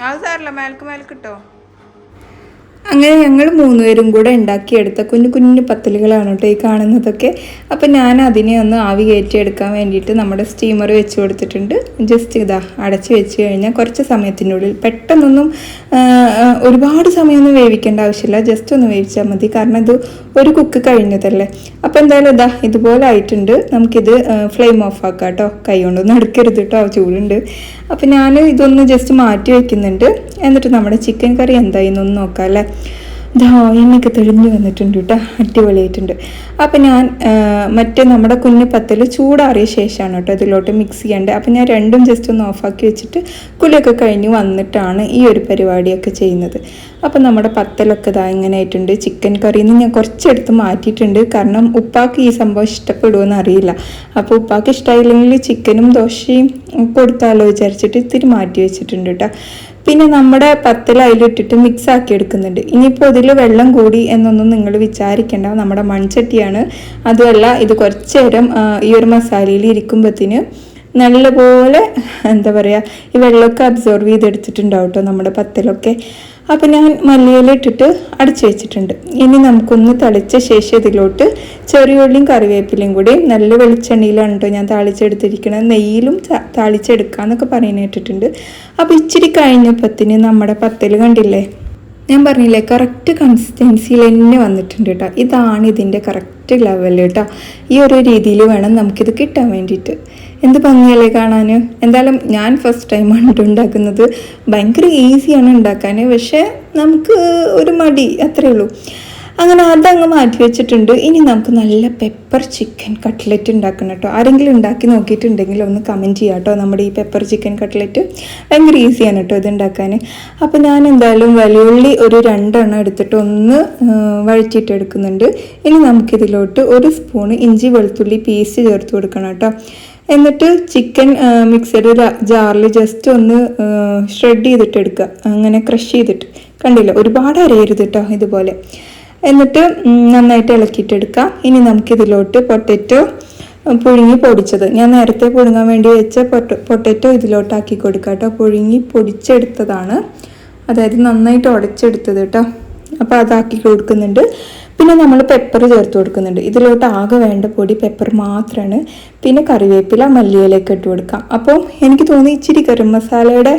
അത് സാരല്ല മേൽക്ക് മേൽക്ക് കിട്ടോ അങ്ങനെ ഞങ്ങൾ മൂന്നുപേരും കൂടെ ഉണ്ടാക്കിയെടുത്ത കുഞ്ഞു കുഞ്ഞു പത്തലുകളാണ് കേട്ടോ ഈ കാണുന്നതൊക്കെ. അപ്പം ഞാൻ അതിനെ ഒന്ന് ആവി കയറ്റിയെടുക്കാൻ വേണ്ടിയിട്ട് നമ്മുടെ സ്റ്റീമർ വെച്ച് കൊടുത്തിട്ടുണ്ട്. ജസ്റ്റ് ഇതാ അടച്ച് വെച്ച് കഴിഞ്ഞാൽ കുറച്ച് സമയത്തിനുള്ളിൽ പെട്ടെന്നൊന്നും ഒരുപാട് സമയമൊന്നും വേവിക്കേണ്ട ആവശ്യമില്ല. ജസ്റ്റ് ഒന്ന് വേവിച്ചാൽ മതി. കാരണം ഇത് ഒരു കുക്ക് കഴിഞ്ഞതല്ലേ. അപ്പോൾ എന്തായാലും ഇതാ ഇതുപോലെ ആയിട്ടുണ്ട്. നമുക്കിത് ഫ്ലെയിം ഓഫ് ആക്കാം കേട്ടോ. കൈ കൊണ്ടൊന്നും അടുക്കരുത് കേട്ടോ. ചൂടുണ്ട്. അപ്പോൾ ഞാൻ ഇതൊന്ന് ജസ്റ്റ് മാറ്റി വെക്കുന്നുണ്ട്. എന്നിട്ട് നമ്മുടെ ചിക്കൻ കറി എന്തായി എന്നൊന്ന് നോക്കാം അല്ലേ? ദാ എണ്ണയൊക്കെ തെളിഞ്ഞു വന്നിട്ടുണ്ട് കേട്ടോ അടിപൊളിയായിട്ടുണ്ട്. അപ്പം ഞാൻ മറ്റേ നമ്മുടെ കുഞ്ഞു പത്തൽ ചൂടാറിയ ശേഷമാണ് കേട്ടോ ഇതിലോട്ട് മിക്സ് ചെയ്യേണ്ടത്. അപ്പം ഞാൻ രണ്ടും ജസ്റ്റ് ഒന്ന് ഓഫാക്കി വെച്ചിട്ട് കുലൊക്കെ കഴിഞ്ഞ് വന്നിട്ടാണ് ഈ ഒരു പരിപാടിയൊക്കെ ചെയ്യുന്നത്. അപ്പം നമ്മുടെ പത്തലൊക്കെ ഇതാ ഇങ്ങനെ ആയിട്ടുണ്ട്. ചിക്കൻ കറിയിൽ നിന്ന് ഞാൻ കുറച്ചെടുത്ത് മാറ്റിയിട്ടുണ്ട്. കാരണം ഉപ്പാക്ക് ഈ സംഭവം ഇഷ്ടപ്പെടുമെന്ന് അറിയില്ല. അപ്പോൾ ഉപ്പാക്ക് ഇഷ്ടമായില്ലെങ്കിൽ ചിക്കനും ദോശയും കൊടുത്താലോ വിചാരിച്ചിട്ട് ഇത്തിരി മാറ്റി വെച്ചിട്ടുണ്ട് കേട്ടോ. പിന്നെ നമ്മുടെ പത്തിൽ അതിലിട്ടിട്ട് മിക്സ് ആക്കി എടുക്കുന്നുണ്ട്. ഇനിയിപ്പോൾ ഇതിൽ വെള്ളം കൂടി എന്നൊന്നും നിങ്ങൾ വിചാരിക്കേണ്ട. നമ്മുടെ മൺചട്ടിയാണ്. അതുമല്ല ഇത് കുറച്ച് നേരം ഈ ഒരു മസാലയിൽ ഇരിക്കുമ്പോഴത്തേന് നല്ലപോലെ എന്താ പറയുക ഈ വെള്ളമൊക്കെ അബ്സോർവ് ചെയ്തെടുത്തിട്ടുണ്ടാവും കേട്ടോ നമ്മുടെ പത്തിലൊക്കെ. അപ്പം ഞാൻ മല്ലിയിലിട്ടിട്ട് അടച്ചു വെച്ചിട്ടുണ്ട്. ഇനി നമുക്കൊന്ന് തളിച്ച ശേഷം ഇതിലോട്ട് ചെറിയുള്ളിയും കറിവേപ്പിലയും കൂടി നല്ല വെളിച്ചെണ്ണയിലാണ് കേട്ടോ ഞാൻ താളിച്ചെടുത്തിരിക്കുന്നത് നെയ്യിലും താളിച്ചെടുക്കാന്നൊക്കെ പറയുന്ന കേട്ടിട്ടുണ്ട്. അപ്പോൾ ഇച്ചിരി കഴിഞ്ഞപ്പത്തിന് നമ്മുടെ പത്തൽ കണ്ടില്ലേ? ഞാൻ പറഞ്ഞില്ലേ കറക്റ്റ് കൺസിസ്റ്റൻസിയിൽ തന്നെ വന്നിട്ടുണ്ട് കേട്ടോ ഇതാണ് ഇതിന്റെ കറക്റ്റ് ലെവൽ കേട്ടോ ഈ ഒരു രീതിയിൽ വേണം നമുക്കിത് കിട്ടാൻ വേണ്ടിയിട്ട്. എന്ത് ഭംഗിയല്ലേ കാണാൻ എന്തായാലും ഞാൻ ഫസ്റ്റ് ടൈമാണ് ഉണ്ടാക്കുന്നത്. ഭയങ്കര ഈസിയാണ് ഉണ്ടാക്കാൻ പക്ഷേ നമുക്ക് ഒരു മടി അത്രേ ഉള്ളൂ. അങ്ങനെ അതങ്ങ് മാറ്റി വെച്ചിട്ടുണ്ട്. ഇനി നമുക്ക് നല്ല പെപ്പർ ചിക്കൻ കട്ട്ലറ്റ് ഉണ്ടാക്കണം കേട്ടോ ആരെങ്കിലും ഉണ്ടാക്കി നോക്കിയിട്ടുണ്ടെങ്കിൽ ഒന്ന് കമന്റ് ചെയ്യാം കേട്ടോ നമ്മുടെ ഈ പെപ്പർ ചിക്കൻ കട്ട്ലറ്റ് ഭയങ്കര ഈസിയാണ് കേട്ടോ ഇത് ഉണ്ടാക്കാൻ അപ്പോൾ ഞാൻ എന്തായാലും വലിയുള്ളി ഒരു രണ്ടെണ്ണം എടുത്തിട്ട് ഒന്ന് വഴറ്റിയിട്ട് എടുക്കുന്നുണ്ട്. ഇനി നമുക്കിതിലോട്ട് ഒരു സ്പൂണ് ഇഞ്ചി വെളുത്തുള്ളി പേസ്റ്റ് ചേർത്ത് കൊടുക്കണം കേട്ടോ എന്നിട്ട് ചിക്കൻ മിക്സഡ് ജാറിൽ ജസ്റ്റ് ഒന്ന് ഷ്രെഡ് ചെയ്തിട്ട് എടുക്കുക. അങ്ങനെ ക്രഷ് ചെയ്തിട്ട്. കണ്ടില്ല? ഒരുപാട് അരയരുത് കേട്ടോ ഇതുപോലെ. എന്നിട്ട് നന്നായിട്ട് ഇളക്കിയിട്ടെടുക്കാം ഇനി നമുക്കിതിലോട്ട് പൊട്ടറ്റോ പുഴുങ്ങി പൊടിച്ചത്. ഞാൻ നേരത്തെ പുഴുങ്ങാൻ വേണ്ടി വെച്ച പൊട്ട പൊട്ടറ്റോ ഇതിലോട്ടാക്കി കൊടുക്കാം കേട്ടോ പുഴുങ്ങി പൊടിച്ചെടുത്തതാണ്. അതായത് നന്നായിട്ട് ഉടച്ചെടുത്തത് കേട്ടോ അപ്പോൾ അതാക്കി കൊടുക്കുന്നുണ്ട്. പിന്നെ നമ്മൾ പെപ്പർ ചേർത്ത് കൊടുക്കുന്നുണ്ട്. ഇതിലോട്ട് ആകെ വേണ്ട പൊടി പെപ്പർ മാത്രമാണ് പിന്നെ കറിവേപ്പില മല്ലിയിലേക്ക് ഇട്ട് കൊടുക്കാം. അപ്പോൾ എനിക്ക് തോന്നി ഇച്ചിരി ഗരം മസാലയുടെ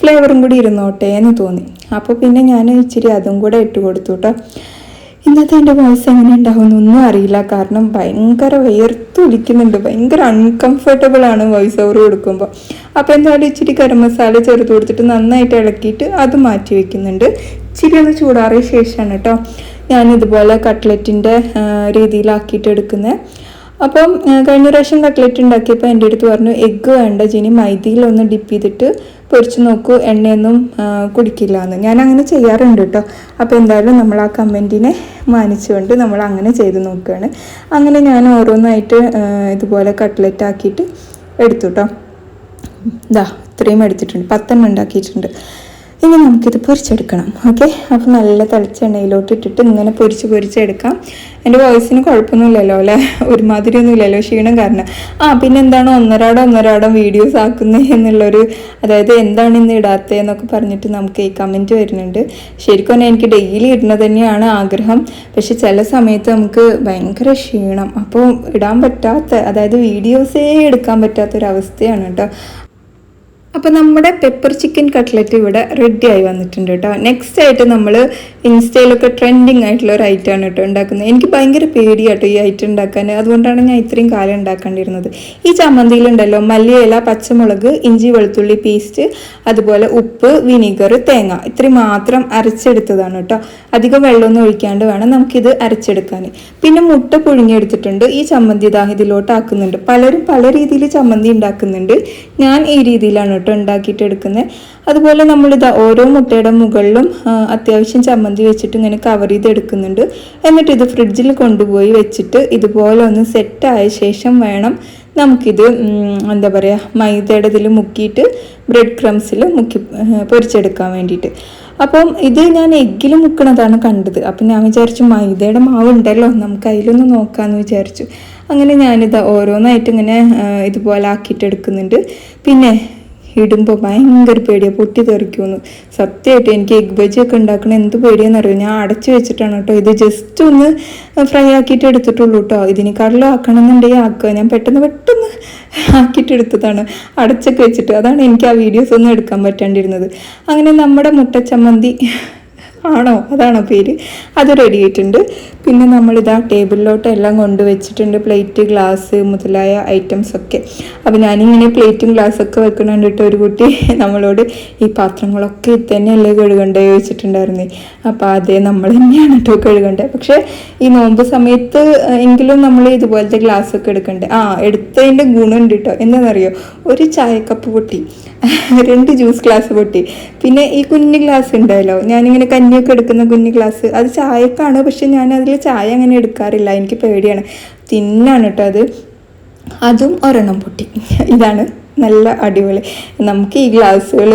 ഫ്ലേവറും കൂടി ഇരുന്നോട്ടെ എന്ന് തോന്നി. അപ്പോൾ പിന്നെ ഞാൻ ഇച്ചിരി അതും കൂടെ ഇട്ട് കൊടുത്തു കേട്ടോ ഇന്നത്തെ എന്റെ വോയിസ് എങ്ങനെ ഉണ്ടാവുമെന്നൊന്നും അറിയില്ല. കാരണം ഭയങ്കര വിയർത്തൊലിക്കുന്നുണ്ട് ഭയങ്കര അൺകംഫർട്ടബിൾ ആണ് വോയിസ് ഓവർ കൊടുക്കുമ്പോൾ അപ്പോൾ എന്തായാലും ഇച്ചിരി ഗരം മസാല ചേർത്ത് കൊടുത്തിട്ട് നന്നായിട്ട് ഇളക്കിയിട്ട് അത് മാറ്റി വെക്കുന്നുണ്ട്. ഇച്ചിരി ഒന്ന് ചൂടാറിയ ശേഷമാണ് കേട്ടോ ഞാൻ ഇതുപോലെ കട്ട്ലറ്റിന്റെ രീതിയിലാക്കിയിട്ട് എടുക്കുന്നത് അപ്പം കഴിഞ്ഞ പ്രാവശ്യം കട്ട്ലറ്റ് ഉണ്ടാക്കിയപ്പോൾ എന്റെ അടുത്ത് പറഞ്ഞു എഗ്ഗ് വേണ്ട ജിനി മൈദയിലൊന്ന് ഡിപ്പ് ചെയ്തിട്ട് പൊരിച്ച് നോക്കൂ എണ്ണയൊന്നും കുടിക്കില്ല എന്ന് ഞാൻ അങ്ങനെ ചെയ്യാറുണ്ട് കേട്ടോ. അപ്പോൾ എന്തായാലും നമ്മൾ ആ കമന്റിനെ മാനിച്ചുകൊണ്ട് നമ്മൾ അങ്ങനെ ചെയ്ത് നോക്കുകയാണ്. അങ്ങനെ ഞാൻ ഓരോന്നായിട്ട് ഇതുപോലെ കട്ട്ലറ്റ് ആക്കിയിട്ട് എടുത്തു കേട്ടോ. ഇതാ ഇത്രയും എടുത്തിട്ടുണ്ട്. പത്തെണ്ണം ഉണ്ടാക്കിയിട്ടുണ്ട്. ഇനി നമുക്കിത് പൊരിച്ചെടുക്കണം ഓക്കെ? അപ്പോൾ നല്ല തിളച്ച എണ്ണയിലോട്ട് ഇട്ടിട്ട് ഇങ്ങനെ പൊരിച്ച് പൊരിച്ചെടുക്കാം എന്റെ വോയിസിന് കുഴപ്പമൊന്നുമില്ലല്ലോ അല്ലേ? ഒരുമാതിരി ഒന്നുമില്ലല്ലോ ക്ഷീണം കാരണം. ആ പിന്നെ എന്താണ് ഒന്നരാടം ഒന്നരാടം വീഡിയോസ് ആക്കുന്നത് എന്നുള്ളൊരു അതായത് എന്താണ് ഇന്ന് ഇടാത്തതെന്നൊക്കെ പറഞ്ഞിട്ട് നമുക്ക് ഈ കമന്റ് വരുന്നുണ്ട്. ശരിക്കും എനിക്ക് ഡെയിലി ഇടുന്നത് തന്നെയാണ് ആഗ്രഹം. പക്ഷെ ചില സമയത്ത് നമുക്ക് ഭയങ്കര ക്ഷീണം. അപ്പോൾ ഇടാൻ പറ്റാത്ത അതായത് വീഡിയോസേ എടുക്കാൻ പറ്റാത്തൊരവസ്ഥയാണ് കേട്ടോ. അപ്പോൾ നമ്മുടെ പെപ്പർ ചിക്കൻ കട്ട്ലറ്റ് ഇവിടെ റെഡി ആയി വന്നിട്ടുണ്ട് കേട്ടോ. നെക്സ്റ്റ് ആയിട്ട് നമ്മൾ ഇൻസ്റ്റയിലൊക്കെ ട്രെൻഡിങ് ആയിട്ടുള്ള ഒരു ഐറ്റമാണ് കേട്ടോ ഉണ്ടാക്കുന്നത്. എനിക്ക് ഭയങ്കര പേടിയാട്ടോ ഈ ഐറ്റം ഉണ്ടാക്കാൻ. അതുകൊണ്ടാണ് ഞാൻ ഇത്രയും കാലം ഉണ്ടാക്കേണ്ടിയിരുന്നത് ഈ ചമ്മന്തിയിലുണ്ടല്ലോ മല്ലിയില പച്ചമുളക് ഇഞ്ചി വെളുത്തുള്ളി പേസ്റ്റ് അതുപോലെ ഉപ്പ് വിനീഗർ തേങ്ങ. ഇത്രയും മാത്രം അരച്ചെടുത്തതാണ് കേട്ടോ. അധികം വെള്ളമൊന്നും ഒഴിക്കാണ്ട് വേണം നമുക്കിത് അരച്ചെടുക്കാൻ പിന്നെ മുട്ട പുഴുങ്ങിയെടുത്തിട്ടുണ്ട്. ഈ ചമ്മന്തി ഇതാ ഇതിലോട്ടാക്കുന്നുണ്ട് പലരും പല രീതിയിൽ ചമ്മന്തി ഉണ്ടാക്കുന്നുണ്ട്. ഞാൻ ഈ രീതിയിലാണ് കേട്ടോ ഉണ്ടാക്കിയിട്ട് എടുക്കുന്നത് അതുപോലെ നമ്മളിതാ ഓരോ മുട്ടയുടെ മുകളിലും അത്യാവശ്യം ചമ്മന്തി വെച്ചിട്ട് ഇങ്ങനെ കവർ ചെയ്ത് എടുക്കുന്നുണ്ട്. എന്നിട്ട് ഇത് ഫ്രിഡ്ജിൽ കൊണ്ടുപോയി വെച്ചിട്ട് ഇതുപോലെ ഒന്ന് സെറ്റായ ശേഷം വേണം നമുക്കിത് എന്താ പറയുക മൈദയുടെ ഇതിൽ മുക്കിയിട്ട് ബ്രെഡ് ക്രംസിൽ മുക്കി പൊരിച്ചെടുക്കാൻ വേണ്ടിയിട്ട്. അപ്പം ഇത് ഞാൻ എഗ്ഗിൽ മുക്കണതാണ് കണ്ടത്. അപ്പം ഞാൻ വിചാരിച്ചു മൈദയുടെ മാവ് ഉണ്ടല്ലോ നമുക്ക് അതിലൊന്ന് നോക്കാമെന്ന് വിചാരിച്ചു. അങ്ങനെ ഞാനിത് ഓരോന്നായിട്ട് ഇങ്ങനെ ഇതുപോലെ ആക്കിയിട്ട് എടുക്കുന്നുണ്ട്. പിന്നെ ഇടുമ്പോൾ ഭയങ്കര പേടിയാണ് പൊട്ടി തെറിക്കുമെന്ന്. സത്യമായിട്ട് എനിക്ക് എഗ് ബജി ഒക്കെ ഉണ്ടാക്കണ എന്ത് പേടിയാന്ന് അറിയോ? ഞാൻ അടച്ചു വെച്ചിട്ടാണ് കേട്ടോ. ഇത് ജസ്റ്റ് ഒന്ന് ഫ്രൈ ആക്കിയിട്ട് എടുത്തിട്ടുള്ളൂ കേട്ടോ. ഇതിനെക്കാട്ടിലും ആക്കണം എന്നുണ്ടെങ്കിൽ ആക്കുക. ഞാൻ പെട്ടെന്ന് പെട്ടെന്ന് ആക്കിയിട്ട് എടുത്തതാണ്. അടച്ചൊക്കെ വെച്ചിട്ട്. അതാണ് എനിക്ക് ആ വീഡിയോസ് ഒന്നും എടുക്കാൻ പറ്റാണ്ടിരുന്നത്. അങ്ങനെ നമ്മുടെ മുട്ടച്ചമ്മന്തി ആണോ? അതാണോ പേര്? അത് റെഡി ആയിട്ടുണ്ട്. പിന്നെ നമ്മളിതാ ടേബിളിലോട്ട് എല്ലാം കൊണ്ടുവച്ചിട്ടുണ്ട് പ്ലേറ്റ് ഗ്ലാസ് മുതലായ ഐറ്റംസ് ഒക്കെ. അപ്പോൾ ഞാനിങ്ങനെ പ്ലേറ്റും ഗ്ലാസ്സൊക്കെ വെക്കണം കണ്ടിട്ട് ഒരു കുട്ടി നമ്മളോട് ഈ പാത്രങ്ങളൊക്കെ തന്നെയല്ലേ കഴുകണ്ടേ ചോദിച്ചിട്ടുണ്ടായിരുന്നേ. അപ്പോൾ അതേ നമ്മൾ തന്നെയാണ് കേട്ടോ കഴുകണ്ടേ. പക്ഷേ ഈ നോമ്പ് സമയത്ത് എങ്കിലും നമ്മൾ ഇതുപോലത്തെ ഗ്ലാസ്സൊക്കെ എടുക്കണ്ടേ? ആ എടുത്തതിന്റെ ഗുണമുണ്ട് കേട്ടോ എന്താണെന്നറിയോ ഒരു ചായക്കപ്പ് പൊട്ടി രണ്ട് ജ്യൂസ് ഗ്ലാസ് പൊട്ടി. പിന്നെ ഈ കുഞ്ഞു ഗ്ലാസ് ഉണ്ടല്ലോ ഞാനിങ്ങനെ കഞ്ഞിയൊക്കെ എടുക്കുന്ന കുഞ്ഞു ഗ്ലാസ് അത് ചായക്കാണ് പക്ഷെ ഞാൻ അതിൽ ചായ അങ്ങനെ എടുക്കാറില്ല എനിക്ക് പേടിയാണ്. തിന്നാണ് കേട്ടോ അത്. അതും ഒരെണ്ണം പൊട്ടി. ഇതാണ് നല്ല അടിപൊളി. നമുക്ക് ഈ ഗ്ലാസ്സുകൾ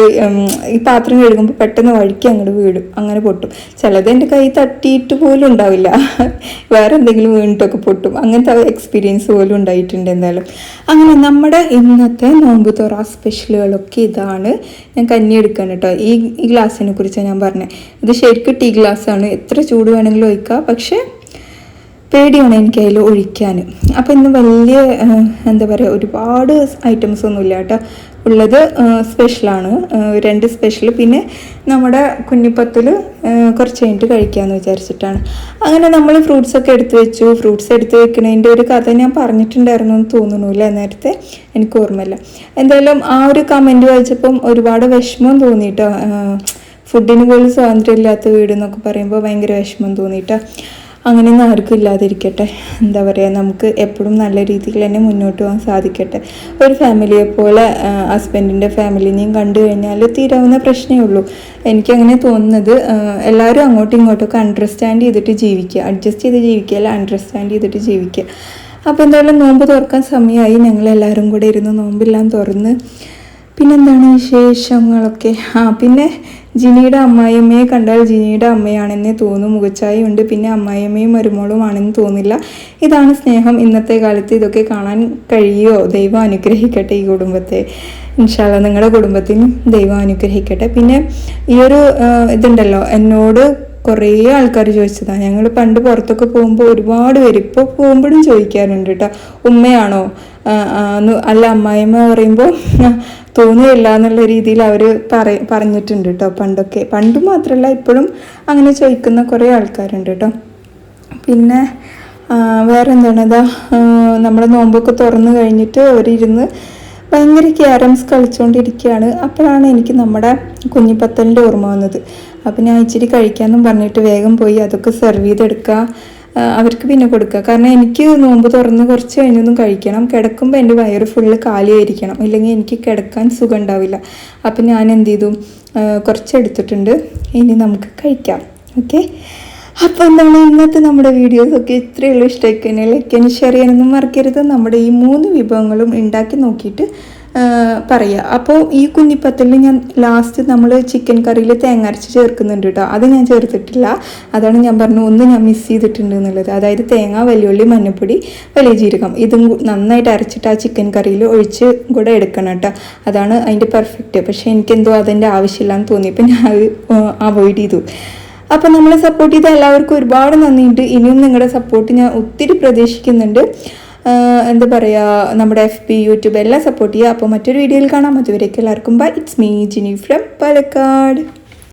ഈ പാത്രം കഴുകുമ്പോൾ പെട്ടെന്ന് വഴിക്ക് അങ്ങോട്ട് വീടും അങ്ങനെ പൊട്ടും. ചിലത് എന്റെ കൈ തട്ടിയിട്ട് പോലും ഉണ്ടാവില്ല. വേറെ എന്തെങ്കിലും വീണിട്ടൊക്കെ പൊട്ടും. അങ്ങനത്തെ എക്സ്പീരിയൻസ് പോലും ഉണ്ടായിട്ടുണ്ട് എന്തായാലും. അങ്ങനെ നമ്മുടെ ഇന്നത്തെ നോമ്പ് തുറ സ്പെഷ്യലുകളൊക്കെ ഇതാണ് ഞാൻ കഞ്ഞി എടുക്കാൻ കേട്ടോ. ഈ ഗ്ലാസ്സിനെ കുറിച്ചാണ് ഞാൻ പറഞ്ഞത് ഇത് ശരിക്കും ടീ ഗ്ലാസ്സാണ്. എത്ര ചൂട് വേണമെങ്കിലും ഒഴിക്കാം. പക്ഷേ പേടിയാണ് എനിക്ക് അതിൽ ഒഴിക്കാൻ. അപ്പോൾ ഇന്ന് വലിയ എന്താ പറയുക ഒരുപാട് ഐറ്റംസ് ഒന്നുമില്ല കേട്ടോ. ഉള്ളത് സ്പെഷ്യലാണ് രണ്ട് സ്പെഷ്യൽ പിന്നെ നമ്മുടെ കുഞ്ഞിപ്പത്തിൽ കുറച്ച് കഴിഞ്ഞിട്ട് കഴിക്കാമെന്ന് വിചാരിച്ചിട്ടാണ്. അങ്ങനെ നമ്മൾ ഫ്രൂട്ട്സ് ഒക്കെ എടുത്തു വെച്ചു. ഫ്രൂട്ട്സ് എടുത്ത് വെക്കുന്നതിന്റെ ഒരു കഥ ഞാൻ പറഞ്ഞിട്ടുണ്ടായിരുന്നു എന്ന് തോന്നുന്നു അല്ലേ നേരത്തെ? എനിക്ക് ഓർമ്മയില്ല. എന്തായാലും ആ ഒരു കമന്റ് വായിച്ചപ്പം ഒരുപാട് വിഷമം തോന്നിയിട്ടോ ഫുഡിന് പോലും സ്വാതന്ത്ര്യം ഇല്ലാത്ത വീട് എന്നൊക്കെ പറയുമ്പോൾ ഭയങ്കര വിഷമം തോന്നിയിട്ടോ അങ്ങനെയൊന്നും ആർക്കും ഇല്ലാതിരിക്കട്ടെ. എന്താ പറയുക നമുക്ക് എപ്പോഴും നല്ല രീതിയിൽ തന്നെ മുന്നോട്ട് പോകാൻ സാധിക്കട്ടെ. ഒരു ഫാമിലിയെ പോലെ ഹസ്ബൻഡിന്റെ ഫാമിലിനെയും കണ്ടു കഴിഞ്ഞാൽ തീരാവുന്ന പ്രശ്നമേ ഉള്ളൂ. എനിക്കങ്ങനെ തോന്നുന്നത് എല്ലാവരും അങ്ങോട്ടും ഇങ്ങോട്ടൊക്കെ അണ്ടർസ്റ്റാൻഡ് ചെയ്തിട്ട് ജീവിക്കുക. അഡ്ജസ്റ്റ് ചെയ്ത് ജീവിക്കുക അല്ല അണ്ടർസ്റ്റാൻഡ് ചെയ്തിട്ട് ജീവിക്കുക. അപ്പോൾ എന്തായാലും നോമ്പ് തുറക്കാൻ സമയമായി. ഞങ്ങളെല്ലാവരും കൂടെ ഇരുന്ന് നോമ്പെല്ലാം തുറന്ന് പിന്നെന്താണ് വിശേഷങ്ങളൊക്കെ? ആ പിന്നെ ജിനിയുടെ അമ്മായിയമ്മയെ കണ്ടാൽ ജിനിയുടെ അമ്മയാണെന്നേ തോന്നും മുഖച്ചായുണ്ട് പിന്നെ അമ്മായിയമ്മയും മരുമോളും ആണെന്ന് തോന്നില്ല ഇതാണ് സ്നേഹം. ഇന്നത്തെ കാലത്ത് ഇതൊക്കെ കാണാൻ കഴിയുമോ? ദൈവം അനുഗ്രഹിക്കട്ടെ ഈ കുടുംബത്തെ. ഇൻഷാല്ല നിങ്ങളുടെ കുടുംബത്തിനും ദൈവം അനുഗ്രഹിക്കട്ടെ. പിന്നെ ഈ ഒരു ഇതുണ്ടല്ലോ. എന്നോട് കുറേ ആൾക്കാർ ചോദിച്ചതാണ് ഞങ്ങൾ പണ്ട് പുറത്തൊക്കെ പോകുമ്പോൾ ഒരുപാട് പേര് ഇപ്പോൾ പോകുമ്പോഴും ചോദിക്കാറുണ്ട് കേട്ടോ. ഉമ്മയാണോ? അല്ല അമ്മായിമ്മ പറയുമ്പോൾ തോന്നുകയില്ല എന്നുള്ള രീതിയിൽ അവർ പറ പറഞ്ഞിട്ടുണ്ട് കേട്ടോ പണ്ടൊക്കെ. പണ്ട് മാത്രമല്ല ഇപ്പോഴും അങ്ങനെ ചോദിക്കുന്ന കുറേ ആൾക്കാരുണ്ട് കേട്ടോ. പിന്നെ വേറെ എന്താണ് അതാ നമ്മുടെ നോമ്പൊക്കെ തുറന്നു കഴിഞ്ഞിട്ട് അവരിരുന്ന് ഭയങ്കര ക്യാരംസ് കളിച്ചുകൊണ്ടിരിക്കുകയാണ് അപ്പോഴാണ് എനിക്ക് നമ്മുടെ കുഞ്ഞിപ്പത്തലിന്റെ ഓർമ്മ വന്നത്. അപ്പം ഞാൻ ഇച്ചിരി കഴിക്കാമെന്നും പറഞ്ഞിട്ട് വേഗം പോയി അതൊക്കെ സെർവ് ചെയ്തെടുക്കുക അവർക്ക് പിന്നെ കൊടുക്കുക. കാരണം എനിക്ക് നോമ്പ് തുറന്ന് കുറച്ച് കഴിഞ്ഞൊന്നും കഴിക്കണം. കിടക്കുമ്പോൾ എന്റെ വയറ് ഫുള്ള് കാലിയായിരിക്കണം. ഇല്ലെങ്കിൽ എനിക്ക് കിടക്കാൻ സുഖം ഉണ്ടാവില്ല അപ്പം ഞാൻ എന്ത് ചെയ്തു? ആ, കുറച്ച് എടുത്തിട്ടുണ്ട്. ഇനി നമുക്ക് കഴിക്കാം. ഓക്കെ? അപ്പോൾ എന്താണ് ഇന്നത്തെ നമ്മുടെ വീഡിയോസ് ഒക്കെ ഇത്രയേ ഉള്ളൂ ഇഷ്ടമായിക്കഴിഞ്ഞാൽ ലൈക്ക് ആൻഡ് ഷെയർ ചെയ്യാനൊന്നും മറക്കരുത്. നമ്മുടെ ഈ മൂന്ന് വിഭവങ്ങളും ഉണ്ടാക്കി നോക്കിയിട്ട് പറയുക അപ്പോൾ ഈ കുഞ്ഞിപ്പത്തലിൽ ഞാൻ ലാസ്റ്റ് നമ്മൾ ചിക്കൻ കറിയിൽ തേങ്ങ അരച്ച് ചേർക്കുന്നുണ്ട് കേട്ടോ അത് ഞാൻ ചേർത്തിട്ടില്ല. അതാണ് ഞാൻ പറഞ്ഞു ഒന്ന് ഞാൻ മിസ് ചെയ്തിട്ടുണ്ട് എന്നുള്ളത്. അതായത് തേങ്ങ വലിയുള്ളി മഞ്ഞൾപ്പൊടി വലിയ ജീരകം. ഇതും നന്നായിട്ട് അരച്ചിട്ട് ആ ചിക്കൻ കറിയിൽ ഒഴിച്ച് കൂടെ എടുക്കണം കേട്ടോ അതാണ് അതിന്റെ പെർഫെക്റ്റ് പക്ഷേ എനിക്കെന്തോ അതിന്റെ ആവശ്യമില്ലാന്ന് തോന്നിയപ്പോൾ ഞാൻ അത് അവോയ്ഡ് ചെയ്തു. അപ്പം നമ്മളെ സപ്പോർട്ട് ചെയ്ത എല്ലാവർക്കും ഒരുപാട് നന്ദിയുണ്ട്. ഇനിയും നിങ്ങളുടെ സപ്പോർട്ട് ഞാൻ ഒത്തിരി പ്രതീക്ഷിക്കുന്നുണ്ട്. എന്താ പറയുക നമ്മുടെ എഫ് പി യൂട്യൂബ് എല്ലാം സപ്പോർട്ട് ചെയ്യുക അപ്പോൾ മറ്റൊരു വീഡിയോയിൽ കാണാം. അതുവരേക്കും എല്ലാവർക്കും bye it's me Jini from Palakkad